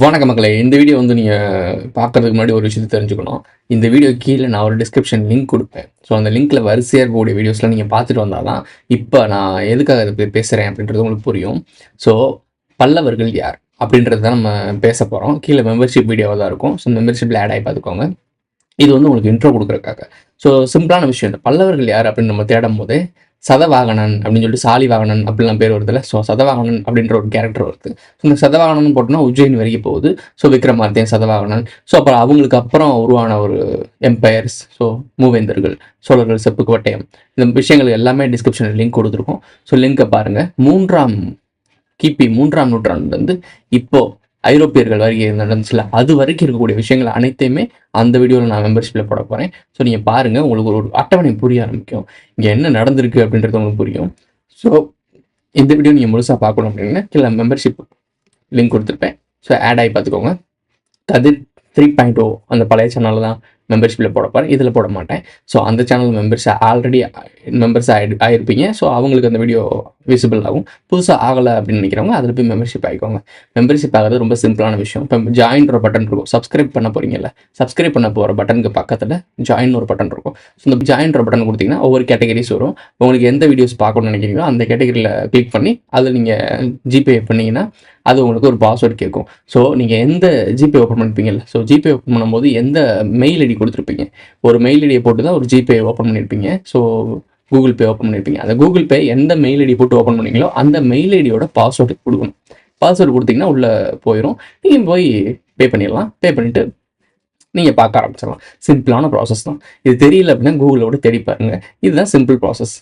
வணக்க மக்களே. இந்த வீடியோ வந்து நீங்கள் பார்க்கறதுக்கு முன்னாடி ஒரு விஷயத்தை தெரிஞ்சுக்கணும். இந்த வீடியோ கீழே நான் ஒரு டிஸ்கிரிப்ஷன் லிங்க் கொடுப்பேன். ஸோ அந்த லிங்க்கில் வரிசையாக இருக்கக்கூடிய வீடியோஸ்லாம் நீங்கள் பார்த்துட்டு வந்தால் தான் இப்போ நான் எதுக்காக இதை பேசுகிறேன் அப்படின்றது உங்களுக்கு புரியும். ஸோ பல்லவர்கள் யார் அப்படின்றது தான் நம்ம பேச போகிறோம் கீழே மெம்பர்ஷிப் வீடியோவாக தான் இருக்கும். ஸோ மெம்பர்ஷிப்பில் ஆட் ஆகி பார்த்துக்கோங்க. இது வந்து உங்களுக்கு இன்ட்ரோ கொடுக்குறக்காக ஸோ சிம்பிளான விஷயம். இந்த பல்லவர்கள் யார் அப்படின்னு நம்ம தேடும் போது சதவாகனன் அப்படின்னு சொல்லிட்டு சாலிவாகனன் அப்படிலாம் பேர் வருதுல ஸோ சதவாகனன் அப்படின்ற ஒரு கேரக்டர் வருது. ஸோ இந்த சதவாகனன் போட்டோம்னா உஜ்ஜயின் வரைக்கும் போகுது. ஸோ விக்ரமார்த்தியன் சதவாகனன். ஸோ அப்புறம் அவங்களுக்கு அப்புறம் உருவான ஒரு எம்பையர்ஸ் ஸோ மூவேந்தர்கள் சோழர்கள் செப்புக்கோட்டயம் இந்த விஷயங்கள் எல்லாமே டிஸ்கிரிப்ஷனில் லிங்க் கொடுத்துருக்கோம். ஸோ லிங்கை பாருங்கள் மூன்றாம் கிபி மூன்றாம் நூற்றாண்டுலேருந்து இப்போது ஐரோப்பியர்கள் வரைக்கும் நடந்துச்சுல அது வரைக்கும் இருக்கக்கூடிய விஷயங்கள் அனைத்தையுமே அந்த வீடியோவில் நான் மெம்பர்ஷிப்பில் போட போகிறேன் ஸோ நீங்கள் பாருங்கள் உங்களுக்கு ஒரு அட்டவணை புரிய ஆரம்பிக்கும். இங்கே என்ன நடந்திருக்கு அப்படின்றது உங்களுக்கு புரியும். ஸோ இந்த வீடியோ நீங்கள் முழுசாக பார்க்கணும் அப்படின்னா கீழே மெம்பர்ஷிப் லிங்க் கொடுத்துருப்பேன். ஸோ ஆட் ஆகி பார்த்துக்கோங்க. கதிர் த்ரீ பாயிண்ட் ஓ அந்த பழைய சேனலில் தான் மெம்பர்ஷிப்பில் போட போகிறேன் இதில் போட மாட்டேன். ஸோ அந்த சேனல் மெம்பர்ஸ் ஆல்ரெடி மெம்பர்ஸ் ஆகி ஆயிருப்பீங்க. ஸோ அவங்களுக்கு அந்த வீடியோ விசிபிள் ஆகும். புதுசாக ஆகலை அப்படின்னு நினைக்கிறவங்க அதில் போய் மெம்பர்ஷிப் ஆகிக்கோங்க மெம்பர்ஷிப் ஆகிறது ரொம்ப சிம்பிளான விஷயம். இப்போ ஜாயின்ற பட்டன் இருக்கும். சப்ஸ்கிரைப் பண்ண போகிறீங்கல்ல சப்ஸ்கிரைப் பண்ண போகிற பட்டனுக்கு பக்கத்தில் ஜாயின் ஒரு பட்டன் இருக்கும். ஸோ இந்த ஜாயின்ற பட்டன் கொடுத்தீங்கன்னா ஒவ்வொரு கேட்டகரிஸ் வரும். உங்களுக்கு எந்த வீடியோஸ் பார்க்கணும்னு நினைக்கிறீங்களோ அந்த கேட்டகரியில் கிளிக் பண்ணி அதில் நீங்கள் ஜிபே பண்ணீங்கன்னா அது உங்களுக்கு ஒரு பாஸ்வேர்டு கேட்கும். ஸோ நீங்கள் எந்த ஜிபே ஓப்பன் பண்ணிருப்பீங்கல்ல ஸோ ஜிபே ஓப்பன் பண்ணும்போது எந்த மெயில் ஐடி கொடுத்துருப்பீங்க? ஒரு மெயில் ஐடியை போட்டு தான் ஒரு ஜிபே ஓப்பன் பண்ணியிருப்பீங்க ஸோ கூகுள் பே ஓப்பன் பண்ணியிருப்பீங்க அந்த கூகுள் பே எந்த மெயில் ஐடி போட்டு ஓப்பன் பண்ணீங்களோ அந்த மெயில் ஐடியோட பாஸ்வேர்டு கொடுக்கணும். பாஸ்வேர்டு கொடுத்தீங்கன்னா உள்ளே போயிடும் நீங்கள் போய் பே பண்ணிடலாம். பே பண்ணிவிட்டு நீங்கள் பார்க்க ஆரம்பிச்சிடலாம். சிம்பிளான ப்ராசஸ் தான். இது தெரியல அப்படின்னா கூகுளோட தேடி பாருங்க. இதுதான் சிம்பிள் ப்ராசஸ்